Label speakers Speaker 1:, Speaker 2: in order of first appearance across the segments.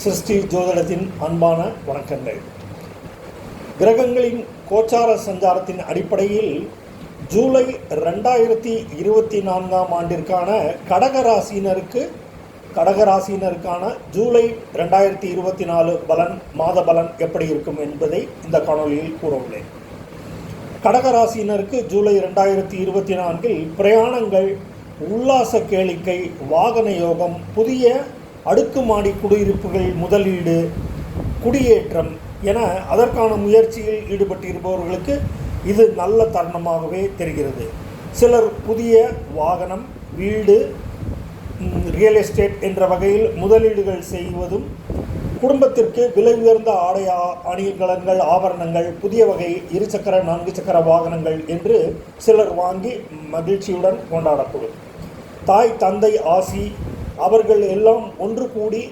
Speaker 1: சிருஷ்டி ஜோதிடத்தின் அன்பான வணக்கங்கள். கிரகங்களின் கோச்சார சஞ்சாரத்தின் அடிப்படையில் ஜூலை ரெண்டாயிரத்தி இருபத்தி நான்காம் ஆண்டிற்கான கடகராசினருக்கு கடகராசினருக்கான ஜூலை ரெண்டாயிரத்தி இருபத்தி நாலு பலன் மாத பலன் எப்படி இருக்கும் என்பதை இந்த காணொலியில் கூற உள்ளேன். கடகராசினருக்கு ஜூலை ரெண்டாயிரத்தி இருபத்தி நான்கில் பிரயாணங்கள் உல்லாச கேளிக்கை வாகன யோகம் புதிய அடுக்குமாடி குடியிருப்புகள் முதலீடு குடியேற்றம் என அதற்கான முயற்சியில் ஈடுபட்டிருப்பவர்களுக்கு இது நல்ல தருணமாகவே தெரிகிறது. சிலர் புதிய வாகனம் வீடு ரியல் எஸ்டேட் என்ற வகையில் முதலீடுகள் செய்வதும் குடும்பத்திற்கு விலை உயர்ந்த ஆடை அணிகலன்கள் ஆபரணங்கள் புதிய வகை இருசக்கர நான்கு சக்கர வாகனங்கள் என்று சிலர் வாங்கி மகிழ்ச்சியுடன் கொண்டாடக்கூடும் தாய் தந்தை ஆசி அவர்கள் எல்லாம் ஒன்று கூடி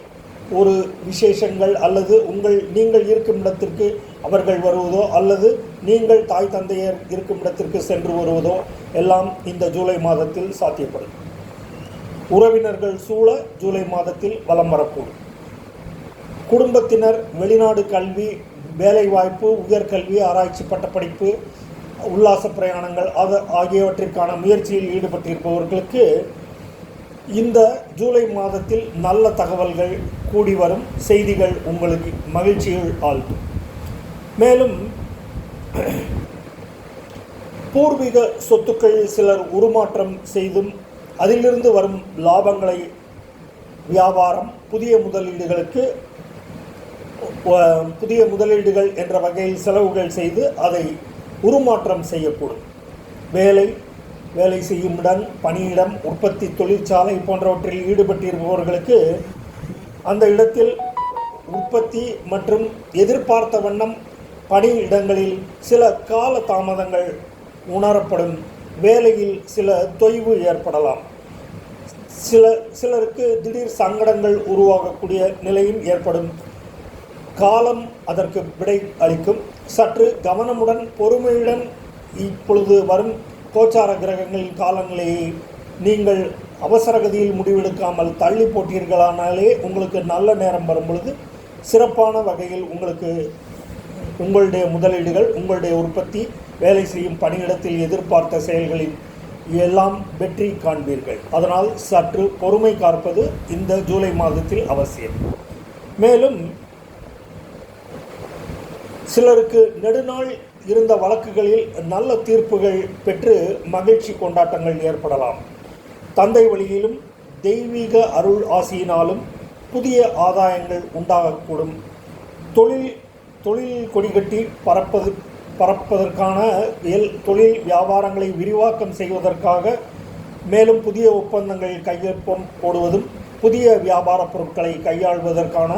Speaker 1: ஒரு விசேஷங்கள் அல்லது உங்கள் நீங்கள் இருக்கும் இடத்திற்கு அவர்கள் வருவதோ அல்லது நீங்கள் தாய் தந்தையர் இருக்கும் இடத்திற்கு சென்று வருவதோ எல்லாம் இந்த ஜூலை மாதத்தில் சாத்தியப்படும். உறவினர்கள் சூழ ஜூலை மாதத்தில் வலம் வரக்கூடும். குடும்பத்தினர் வெளிநாடு கல்வி வேலைவாய்ப்பு உயர்கல்வி ஆராய்ச்சி பட்டப்படிப்பு உல்லாச பிரயாணங்கள் ஆகியவற்றிற்கான முயற்சியில் ஈடுபட்டிருப்பவர்களுக்கு இந்த ஜூலை மாதத்தில் நல்ல தகவல்கள் கூடி வரும். செய்திகள் உங்களுக்கு மகிழ்ச்சியில் ஆழ்த்தும். மேலும் பூர்வீக சொத்துக்களில் சிலர் உருமாற்றம் செய்தும் அதிலிருந்து வரும் லாபங்களை வியாபாரம் புதிய முதலீடுகளுக்கு புதிய முதலீடுகள் என்ற வகையில் செலவுகள் செய்து அதை உருமாற்றம் செய்யக்கூடும். வேலை வேலை செய்யும் இடம் பணியிடம் உற்பத்தி தொழிற்சாலை போன்றவற்றில் ஈடுபட்டிருப்பவர்களுக்கு அந்த இடத்தில் உற்பத்தி மற்றும் எதிர்பார்த்த வண்ணம் பணியிடங்களில் சில கால தாமதங்கள் உணரப்படும். வேலையில் சில தொய்வு ஏற்படலாம். சில சிலருக்கு திடீர் சங்கடங்கள் உருவாகக்கூடிய நிலையும் ஏற்படும். காலம் அதற்கு விடை அளிக்கும். சற்று கவனமுடன் பொறுமையுடன் இப்பொழுது வரும் கோச்சார கிரகங்களின் காலநிலையை நீங்கள் அவசரகதியில் முடிவெடுக்காமல் தள்ளி போட்டீர்களானாலே உங்களுக்கு நல்ல நேரம் வரும் பொழுது சிறப்பான வகையில் உங்களுக்கு உங்களுடைய முதலீடுகள் உங்களுடைய உற்பத்தி வேலை செய்யும் பணியிடத்தில் எதிர்பார்த்த செயல்களின் எல்லாம் வெற்றி காண்பீர்கள். அதனால் சற்று பொறுமை காப்பது இந்த ஜூலை மாதத்தில் அவசியம். மேலும் சிலருக்கு நெடுநாள் இருந்த வழக்குகளில் நல்ல தீர்ப்புகள் பெற்று மகிழ்ச்சி கொண்டாட்டங்கள் ஏற்படலாம். தந்தை வழியிலும் தெய்வீக அருள் ஆசியினாலும் புதிய ஆதாயங்கள் உண்டாகக்கூடும். தொழில் தொழில் கொடிகட்டி பறப்பது பறப்பதற்கான எல் தொழில் வியாபாரங்களை விரிவாக்கம் செய்வதற்காக மேலும் புதிய ஒப்பந்தங்கள் கையொப்பம் போடுவதும் புதிய வியாபார பொருட்களை கையாள்வதற்கான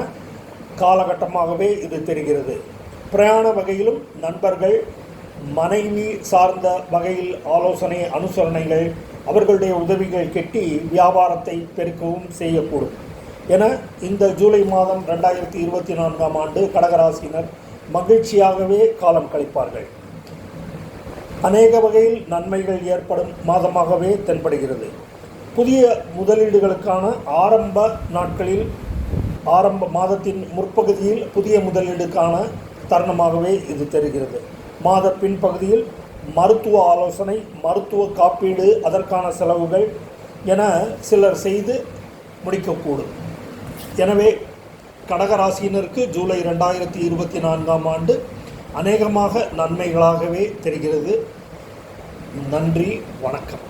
Speaker 1: காலகட்டமாகவே இது தெரிகிறது. பிரயாண வகையிலும் நண்பர்கள் மனைவி சார்ந்த வகையில் ஆலோசனை அனுசரணைகள் அவர்களுடைய உதவிகள் கெட்டி வியாபாரத்தை பெருக்கவும் செய்யக்கூடும். என இந்த ஜூலை மாதம் ரெண்டாயிரத்தி இருபத்தி நான்காம் ஆண்டு கடகராசினர் மகிழ்ச்சியாகவே காலம் கழிப்பார்கள். அநேக வகையில் நன்மைகள் ஏற்படும் மாதமாகவே தென்படுகிறது. புதிய முதலீடுகளுக்கான ஆரம்ப நாட்களில் ஆரம்ப மாதத்தின் முற்பகுதியில் புதிய முதலீடுக்கான தருணமாகவே இது தெரிகிறது. மாத பின்பகுதியில் மருத்துவ ஆலோசனை மருத்துவ காப்பீடு அதற்கான செலவுகள் என சிலர் செய்து முடிக்கக்கூடும். எனவே கடகராசியினருக்கு ஜூலை ரெண்டாயிரத்தி இருபத்தி நான்காம் ஆண்டு அநேகமாக நன்மைகளாகவே தெரிகிறது. நன்றி வணக்கம்.